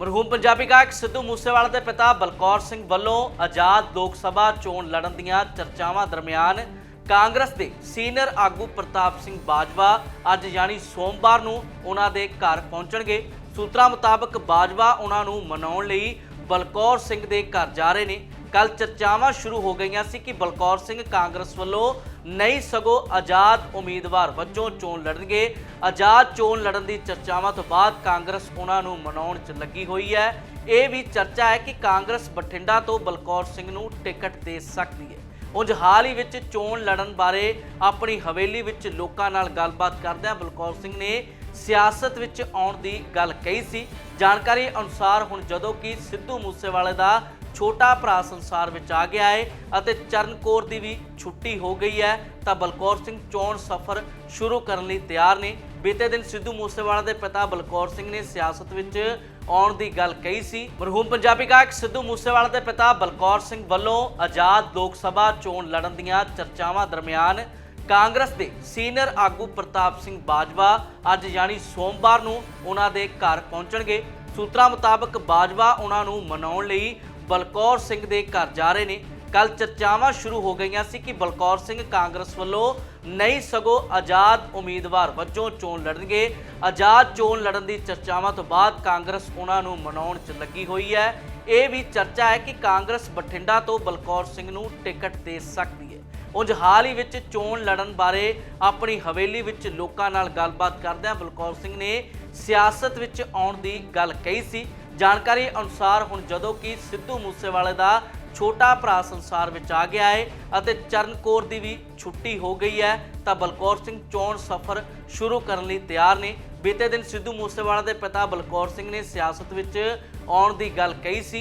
ਮਰਹੂਮ ਪੰਜਾਬੀ ਗਾਇਕ ਸਿੱਧੂ ਮੂਸੇਵਾਲਾ ਦੇ ਪਿਤਾ ਬਲਕੌਰ ਸਿੰਘ ਵੱਲੋਂ ਆਜ਼ਾਦ ਲੋਕ ਸਭਾ ਚੋਣ ਲੜਨ ਦੀਆਂ ਚਰਚਾਵਾਂ ਦਰਮਿਆਨ ਕਾਂਗਰਸ ਦੇ ਸੀਨੀਅਰ ਆਗੂ ਪ੍ਰਤਾਪ ਸਿੰਘ ਬਾਜਵਾ ਅੱਜ ਯਾਨੀ ਸੋਮਵਾਰ ਨੂੰ ਉਹਨਾਂ ਦੇ ਘਰ ਪਹੁੰਚਣਗੇ। ਸੂਤਰਾਂ ਮੁਤਾਬਕ ਬਾਜਵਾ ਉਹਨਾਂ ਨੂੰ ਮਨਾਉਣ ਲਈ ਬਲਕੌਰ ਸਿੰਘ ਦੇ ਘਰ ਜਾ ਰਹੇ ਨੇ। ਕੱਲ ਚਰਚਾਵਾਂ ਸ਼ੁਰੂ ਹੋ ਗਈਆਂ ਸੀ ਕਿ ਬਲਕੌਰ ਸਿੰਘ ਕਾਂਗਰਸ ਵੱਲੋਂ ਨਹੀਂ ਸਗੋਂ ਆਜ਼ਾਦ ਉਮੀਦਵਾਰ ਵਜੋਂ ਚੋਣ ਲੜਨਗੇ। ਆਜ਼ਾਦ ਚੋਣ ਲੜਨ ਦੀ ਚਰਚਾਵਾਂ ਤੋਂ ਬਾਅਦ ਕਾਂਗਰਸ ਉਹਨਾਂ ਨੂੰ ਮਨਾਉਣ 'ਚ ਲੱਗੀ ਹੋਈ ਹੈ। ਇਹ ਵੀ ਚਰਚਾ ਹੈ ਕਿ ਕਾਂਗਰਸ ਬਠਿੰਡਾ ਤੋਂ ਬਲਕੌਰ ਸਿੰਘ ਨੂੰ ਟਿਕਟ ਦੇ ਸਕਦੀ ਹੈ। ਉਂਝ ਹਾਲ ਹੀ ਵਿੱਚ ਚੋਣ ਲੜਨ ਬਾਰੇ ਆਪਣੀ ਹਵੇਲੀ ਵਿੱਚ ਲੋਕਾਂ ਨਾਲ ਗੱਲਬਾਤ ਕਰਦਿਆਂ ਬਲਕੌਰ ਸਿੰਘ ਨੇ ਸਿਆਸਤ ਵਿੱਚ ਆਉਣ ਦੀ ਗੱਲ ਕਹੀ ਸੀ। ਜਾਣਕਾਰੀ ਅਨੁਸਾਰ ਹੁਣ ਜਦੋਂ ਕਿ ਸਿੱਧੂ ਮੂਸੇਵਾਲੇ ਦਾ ਛੋਟਾ ਭਰਾ ਸੰਸਾਰ ਵਿੱਚ ਆ ਗਿਆ ਹੈ ਅਤੇ ਚਰਨਕੌਰ ਦੀ ਵੀ ਛੁੱਟੀ ਹੋ ਗਈ ਹੈ, ਤਾਂ ਬਲਕੌਰ ਸਿੰਘ ਚੋਣ ਸਫ਼ਰ ਸ਼ੁਰੂ ਕਰਨ ਲਈ ਤਿਆਰ ਨੇ। ਬੀਤੇ ਦਿਨ ਸਿੱਧੂ ਮੂਸੇਵਾਲਾ ਦੇ ਪਿਤਾ ਬਲਕੌਰ ਸਿੰਘ ਨੇ ਸਿਆਸਤ ਵਿੱਚ ਆਉਣ ਦੀ ਗੱਲ ਕਹੀ ਸੀ। ਮਰਹੂਮ ਪੰਜਾਬੀ ਗਾਇਕ ਸਿੱਧੂ ਮੂਸੇਵਾਲਾ ਦੇ ਪਿਤਾ ਬਲਕੌਰ ਸਿੰਘ ਵੱਲੋਂ ਆਜ਼ਾਦ ਲੋਕ ਸਭਾ ਚੋਣ ਲੜਨ ਦੀਆਂ ਚਰਚਾਵਾਂ ਦਰਮਿਆਨ ਕਾਂਗਰਸ ਦੇ ਸੀਨੀਅਰ ਆਗੂ ਪ੍ਰਤਾਪ ਸਿੰਘ ਬਾਜਵਾ ਅੱਜ ਯਾਨੀ ਸੋਮਵਾਰ ਨੂੰ ਉਹਨਾਂ ਦੇ ਘਰ ਪਹੁੰਚਣਗੇ। ਸੂਤਰਾਂ ਮੁਤਾਬਕ ਬਾਜਵਾ ਉਹਨਾਂ ਨੂੰ ਮਨਾਉਣ ਲਈ ਬਲਕੌਰ ਸਿੰਘ ਦੇ ਘਰ ਜਾ ਰਹੇ ਨੇ। ਕੱਲ ਚਰਚਾਵਾਂ ਸ਼ੁਰੂ ਹੋ ਗਈਆਂ ਸੀ ਕਿ ਬਲਕੌਰ ਸਿੰਘ ਕਾਂਗਰਸ ਵੱਲੋਂ ਨਹੀਂ ਸਗੋਂ ਆਜ਼ਾਦ ਉਮੀਦਵਾਰ ਵਜੋਂ ਚੋਣ ਲੜਨਗੇ। ਆਜ਼ਾਦ ਚੋਣ ਲੜਨ ਦੀ ਚਰਚਾਵਾਂ ਤੋਂ ਬਾਅਦ ਕਾਂਗਰਸ ਉਹਨਾਂ ਨੂੰ ਮਨਾਉਣ 'ਚ ਲੱਗੀ ਹੋਈ ਹੈ। ਇਹ ਵੀ ਚਰਚਾ ਹੈ ਕਿ ਕਾਂਗਰਸ ਬਠਿੰਡਾ ਤੋਂ ਬਲਕੌਰ ਸਿੰਘ ਨੂੰ ਟਿਕਟ ਦੇ ਸਕਦੀ ਹੈ। ਉਂਝ ਹਾਲ ਹੀ ਵਿੱਚ ਚੋਣ ਲੜਨ ਬਾਰੇ ਆਪਣੀ ਹਵੇਲੀ ਵਿੱਚ ਲੋਕਾਂ ਨਾਲ ਗੱਲਬਾਤ ਕਰਦਿਆਂ ਬਲਕੌਰ ਸਿੰਘ ਨੇ ਸਿਆਸਤ ਵਿੱਚ ਆਉਣ ਦੀ ਗੱਲ ਕਹੀ ਸੀ। ਜਾਣਕਾਰੀ ਅਨੁਸਾਰ ਹੁਣ ਜਦੋਂ ਕਿ ਸਿੱਧੂ ਮੂਸੇਵਾਲੇ ਦਾ ਛੋਟਾ ਭਰਾ ਸੰਸਾਰ ਵਿੱਚ ਆ ਗਿਆ ਹੈ ਅਤੇ ਚਰਨਕੌਰ ਦੀ ਵੀ ਛੁੱਟੀ ਹੋ ਗਈ ਹੈ, ਤਾਂ ਬਲਕੌਰ ਸਿੰਘ ਚੋਣ ਸਫ਼ਰ ਸ਼ੁਰੂ ਕਰਨ ਲਈ ਤਿਆਰ ਨੇ। ਬੀਤੇ ਦਿਨ ਸਿੱਧੂ ਮੂਸੇਵਾਲਾ ਦੇ ਪਿਤਾ ਬਲਕੌਰ ਸਿੰਘ ਨੇ ਸਿਆਸਤ ਵਿੱਚ ਆਉਣ ਦੀ ਗੱਲ ਕਹੀ ਸੀ।